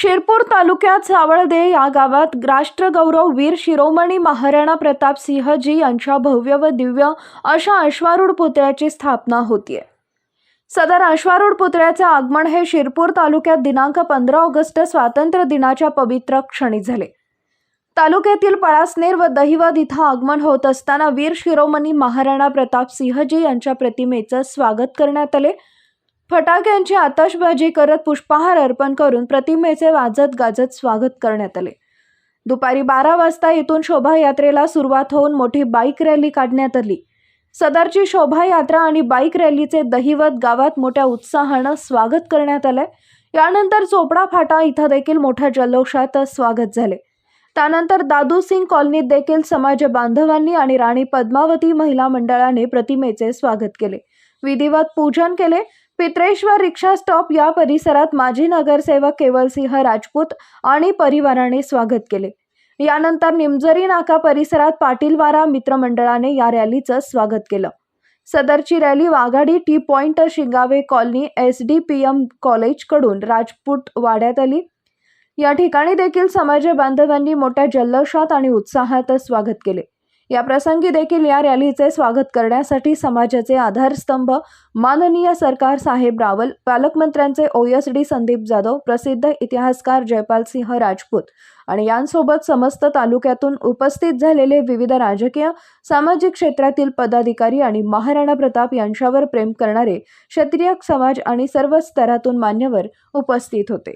शिरपूर तालुक्यात सावळदे या गावात राष्ट्रगौरव वीर शिरोमणी महाराणा प्रताप सिंहजी यांच्या भव्य व दिव्य अशा अश्वारूढ पुतळ्याची स्थापना होतीये. सदर अश्वारूढ पुतळ्याचे आगमन हे शिरपूर तालुक्यात दिनांक पंधरा ऑगस्ट स्वातंत्र्य दिनाच्या पवित्र क्षणी झाले. तालुक्यातील पळासनेर व दहिवद इथं आगमन होत असताना वीर शिरोमणी महाराणा प्रताप सिंहजी यांच्या प्रतिमेचं स्वागत करण्यात आले. फटाक्यांची आतषबाजी करत पुष्पहार अर्पण करून प्रतिमेचे वाजत गाजत स्वागत करण्यात आले. दुपारी बारा वाजता इथून शोभायात्रेला सुरुवात होऊन मोठी बाईक रॅली काढण्यात आली. सदरची शोभायात्रा आणि बाईक रॅलीचे दहिवत गावात मोठ्या उत्साहानं स्वागत करण्यात आलंय. यानंतर चोपडा फाटा इथं देखील मोठ्या जल्लोषात स्वागत झाले. त्यानंतर दादू सिंग कॉलनीत देखील समाज बांधवांनी आणि राणी पद्मावती महिला मंडळाने प्रतिमेचे स्वागत केले. विधिवत पूजन केले. पित्रेश्वर रिक्षा स्टॉप या परिसरात माजी नगरसेवक केवलसिंह राजपूत आणि परिवाराने स्वागत केले. यानंतर निमजरी नाका परिसरात पाटीलवारा मित्रमंडळाने या रॅलीचं स्वागत केलं. सदरची rally Waghadi T point Shingave colony S D P M कॉलेजकडून राजपूत वाड्यात आली. या ठिकाणी देखील समाज बांधवांनी मोठ्या जल्लोषात आणि उत्साहात स्वागत केले. या प्रसंगी देखील या रॅलीचे स्वागत करण्यासाठी समाजाचे आधारस्तंभ माननीय सरकार साहेब रावल पालकमंत्र्यांचे ओएसडी संदीप जाधव प्रसिद्ध इतिहासकार जयपाल सिंह राजपूत आणि यांसोबत समस्त तालुक्यातून उपस्थित झालेले विविध राजकीय सामाजिक क्षेत्रातील पदाधिकारी आणि महाराणा प्रताप यांच्यावर प्रेम करणारे क्षत्रिय समाज आणि सर्व स्तरातून मान्यवर उपस्थित होते.